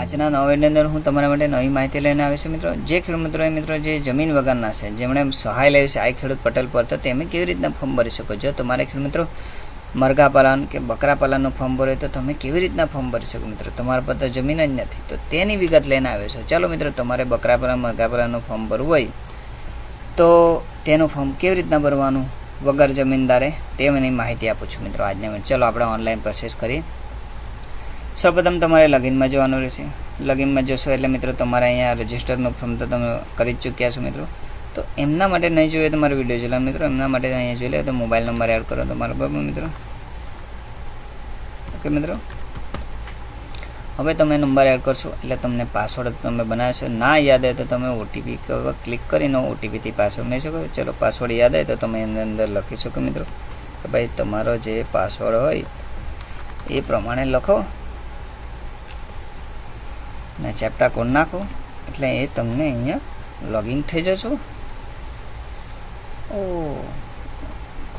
આજના નોવેલની અંદર હું તમારા માટે નવી માહિતી લઈને આવી છું મિત્રો. જે ખેડૂત એ મિત્રો જે જમીન વગરના છે, જેમણે સહાય લેવી છે આ ખેડૂત પટેલ પર, તો તમે કેવી રીતના ફોર્મ ભરી શકો જો તમારે ખેડૂત મિત્રો મરઘા પાલન કે બકરા પાલનનું ફોર્મ ભરે તો તમે કેવી રીતના ફોર્મ ભરી શકો મિત્રો? તમારા પર તો જમીન જ નથી. તો તેની વિગત લઈને આવ્યો છો. ચાલો મિત્રો, તમારે બકરા પાલન મરઘા પાલનનું ફોર્મ ભરવું હોય તો તેનું ફોર્મ કેવી રીતના ભરવાનું વગર જમીનદારે, તે મને માહિતી આપું છું મિત્રો આજના મિનિટ ચાલો આપણે ઓનલાઈન પ્રોસેસ કરીએ. સૌપ્રથમ તમારે લગિનમાં જવાનું રહેશે. લગિનમાં જશો એટલે મિત્રો તમારે અહીંયા રજિસ્ટરનું ફોર્મ તો તમે કરી જ ચૂક્યા છો મિત્રો. તો એમના માટે નહીં જોઈએ તમારે વીડિયો જોઈ લો. મિત્રો એમના માટે અહીંયા જોઈ લે તો મોબાઈલ નંબર એડ કરો તમારો બરાબર મિત્રો? ઓકે મિત્રો? હવે તમે નંબર એડ કરશો, એટલે તમને પાસવર્ડ તમે બનાવશો ના યાદ આવે તો તમે ઓટીપી ક્લિક કરીને ઓટીપીથી પાસવર્ડ મેળવી શકો ચલો પાસવર્ડ યાદ આવે તો તમે એની અંદર લખી શકો મિત્રો. કે ભાઈ, તમારો જે પાસવર્ડ હોય એ પ્રમાણે લખો. ને ચેપ્ટા કોડ નાખો. એટલે એ તમને અહીંયા લોગિન થઈ જશો. ઓ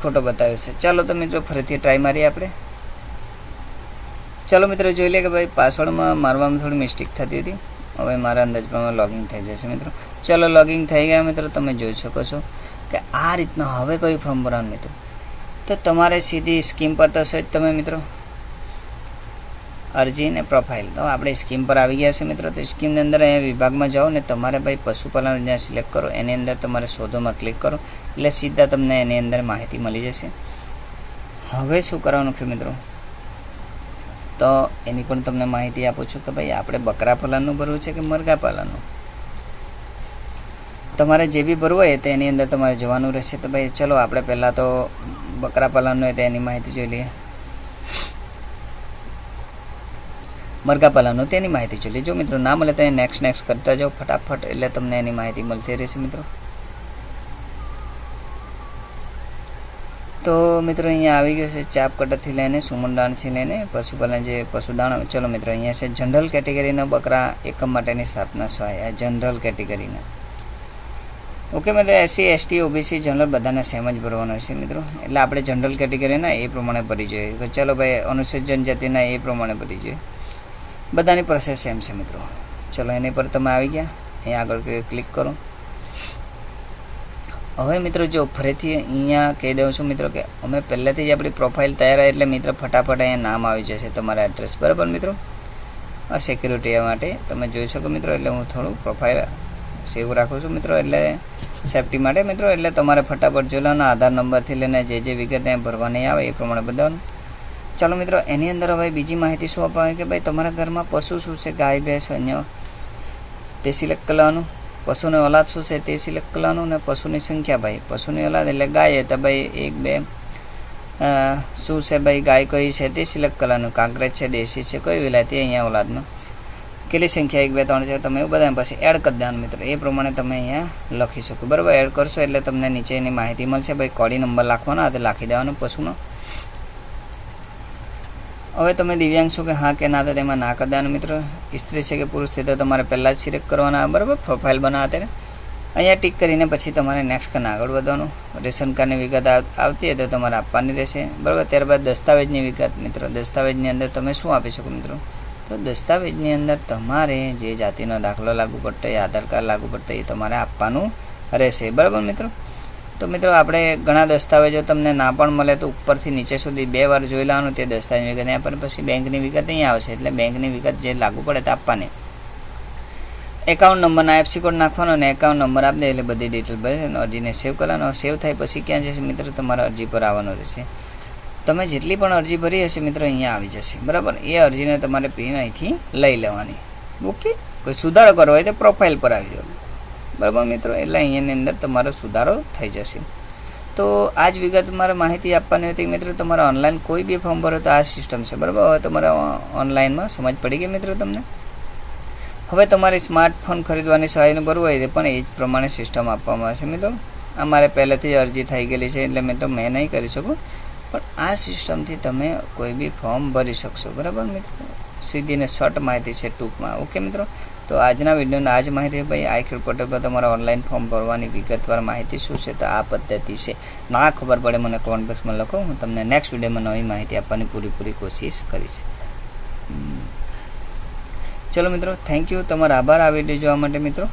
ખોટો બતાવ્યો છે. ચાલો તો મિત્રો, ફરીથી ટ્રાય મારીએ આપણે. ચાલો મિત્રો જોઈ લે કે ભાઈ પાસવર્ડમાં મારવામાં થોડી મિસ્ટેક થતી હતી. હવે મારા અંદાજ પ્રમાણે લોગિન થઈ જશે મિત્રો. ચાલો લોગિન થઈ ગયા મિત્રો, તમે જોઈ શકો છો કે આ રીતના હવે કોઈ ફોર્મ ભરવાનું મિત્રો તો તમારે સીધી સ્કીમ પર તો જ તમે મિત્રો. અરજી ને પ્રોફાઇલ તો આપણે સ્કીમ પર આવી ગયા છે મિત્રો. તો સ્કીમની અંદર અહીંયા વિભાગમાં જાઓ ને તમારે ભાઈ પશુપાલન જ્યાં સિલેક્ટ કરો, એની અંદર તમારે શોધોમાં ક્લિક કરો. એટલે સીધા તમને એની અંદર માહિતી મળી જશે. હવે શું કરવાનું છે મિત્રો? તો એની પણ તમને માહિતી આપું છું કે ભાઈ આપણે બકરા પાલનનું ભરવું છે કે મરઘા પાલનનું તમારે જે બી ભરવું હોય તો એની અંદર તમારે જોવાનું રહેશે. તો ભાઈ ચલો, આપણે પહેલાં તો બકરા પાલનનું હોય તો એની માહિતી જોઈ લઈએ. મરઘા પાલનનું તેની માહિતી જોઈ જો મિત્રો ના મળે તો નેક્સ્ટ નેક્સ્ટ કરતા જાઓ ફટાફટ, એટલે તમને એની માહિતી મળતી રહેશે મિત્રો. તો મિત્રો અહીંયા આવી ગયો છે ચાપ કટરથી લઈને સુમનદાણથી લઈને પશુપાલન જે પશુદાણ ચલો મિત્રો, અહીંયા છે જનરલ કેટેગરીના બકરા એકમ માટેની સ્થાપના સહાય, આ જનરલ કેટેગરીના. ઓકે મિત્રો એસસી એસટી ઓબીસી જનરલ બધાને સેમ જ ભરવાનો છે મિત્રો. એટલે આપણે જનરલ કેટેગરીના એ પ્રમાણે ભરી જોઈએ. તો ચલો ભાઈ અનુસૂચિત જનજાતિના એ પ્રમાણે ભરી જોઈએ. બધાની પ્રોસેસ સેમ છે મિત્રો. ચલો એની પર તમે આવી ગયા. અહીંયા આગળ ક્લિક કરો. હવે મિત્રો જો ફરીથી અહીંયા કહી દઉં છું મિત્રો કે અમે પહેલેથી જ આપણી પ્રોફાઇલ તૈયાર એટલે મિત્રો ફટાફટ અહીંયા નામ આવી જશે તમારા એડ્રેસ બરાબર મિત્રો? આ સિક્યુરિટી માટે તમે જોઈ શકો મિત્રો એટલે હું થોડું પ્રોફાઇલ સેવ રાખું છું મિત્રો એટલે સેફટી માટે મિત્રો એટલે તમારે ફટાફટ જોઈ લેવાના, આધાર નંબરથી લઈને જે જે વિગત ત્યાં ભરવાની આવે એ પ્રમાણે બધાનું ચાલો મિત્રો, એની અંદર હવે બીજી માહિતી શું આપવાની કે ભાઈ તમારા ઘરમાં પશુ શું છે? ગાય, ભેંસ, અન્ય તે સિલેક્ટ કરવાનું. પશુની ઓલાદ શું છે તે સિલેક્ટ કરવાનું ને પશુની સંખ્યા ભાઈ. પશુની ઓલાદ એટલે ગાય, તો ભાઈ એક, બે શું છે ભાઈ, ગાય કઈ છે તે સિલેક્ટ કરવાનું. કાંકરેજ છે, દેશી છે, કઈ વિલાયતી અહીંયા ઓલાદમાં કેટલી સંખ્યા? એક, બે, ત્રણ છે તમે એવું બધા પછી એડ કરી દેવાનું મિત્રો. એ પ્રમાણે તમે અહીંયા લખી શકો. બરાબર એડ કરશો એટલે તમને નીચે એની માહિતી મળશે. ભાઈ, કોડી નંબર લખવાનો આ તે લખી દેવાનો પશુનો. હવે તમે દિવ્યાંગ છો કે હા કે ના, તો તેમાં ના કરી દેવાનું મિત્રો. સ્ત્રી છે કે પુરુષ છે, તો તમારે પહેલાં જ સિલેક્ટ કરવાના, બરાબર? પ્રોફાઇલ બનાવવા ત્યારે અહીંયા ટિક કરીને પછી તમારે નેક્સ્ટ કરીને આગળ વધવાનું. રેશન કાર્ડની વિગત આવ- આવતી હોય તો તમારે આપવાની રહેશે. બરાબર? ત્યારબાદ દસ્તાવેજની વિગત મિત્રો. દસ્તાવેજની અંદર તમે શું આપી શકો મિત્રો? તો દસ્તાવેજની અંદર તમારે જે જાતિનો દાખલો લાગુ પડતો એ આધાર કાર્ડ લાગુ પડતો એ તમારે આપવાનું રહેશે. બરાબર મિત્રો? તો મિત્રો, આપણે ઘણા દસ્તાવેજો તમને ના પણ મળે તો ઉપરથી નીચે સુધી બે વાર જોઈ લેવાનું તે દસ્તાવેજ વિગત. અહીંયા પણ પછી બેંકની વિગત અહીંયા આવશે, એટલે બેંકની વિગત જે લાગુ પડે તે આપવાની. એકાઉન્ટ નંબરના એફસી કોડ નાખવાનો અને એકાઉન્ટ નંબર આપી દે એટલે બધી ડિટેલ ભરે અરજીને સેવ કરવાનો. સેવ થાય પછી ક્યાં જશે મિત્રો? તમારા અરજી પર આવવાનું રહેશે. તમે જેટલી પણ અરજી ભરી હશે મિત્રો, અહીંયા આવી જશે. બરાબર? એ અરજીને તમારે પ્રિન્ટ અહીંથી લઈ લેવાની. ઓકે કોઈ સુધારો કરવો હોય તો પ્રોફાઇલ પર આવી જવાનું બરાબર મિત્રો, એટલે અહીંયાની અંદર તમારો સુધારો થઈ જશે. તો આ જ વિગત મારે માહિતી આપવાની હતી મિત્રો, તમારે ઓનલાઈન કોઈ બી ફોર્મ ભરો તો આ સિસ્ટમ છે, બરાબર? હવે તમારે ઓનલાઈનમાં સમજ પડી ગઈ મિત્રો તમને? હવે તમારે સ્માર્ટફોન ખરીદવાની સહાયનું ભરવું હોય પણ એ જ પ્રમાણે સિસ્ટમ આપવામાં આવશે મિત્રો. આ મારે પહેલેથી અરજી થઈ ગયેલી છે, એટલે મિત્રો મેં નહીં કરી શકું. પણ આ સિસ્ટમથી તમે કોઈ બી ફોર્મ ભરી શકશો, બરાબર મિત્રો? સીધીને શોર્ટ માહિતી છે ટૂંકમાં ઓકે મિત્રો? તો આજના વિડીયોના આજ માહિતી ભાઈ આઈખર પોર્ટલ પર તમારા ઓનલાઈન ફોર્મ ભરવાની વિગતવાર માહિતી શું છે તો આ પદ્ધતિ છે. ના ખબર પડે મને કોમેન્ટ બોક્સમાં લખો. હું તમને નેક્સ્ટ વિડીયોમાં નવી માહિતી આપવાની પૂરેપૂરી કોશિશ કરીશ. ચલો મિત્રો થેન્ક યુ તમારો આભાર આ વીડિયો જોવા માટે મિત્રો.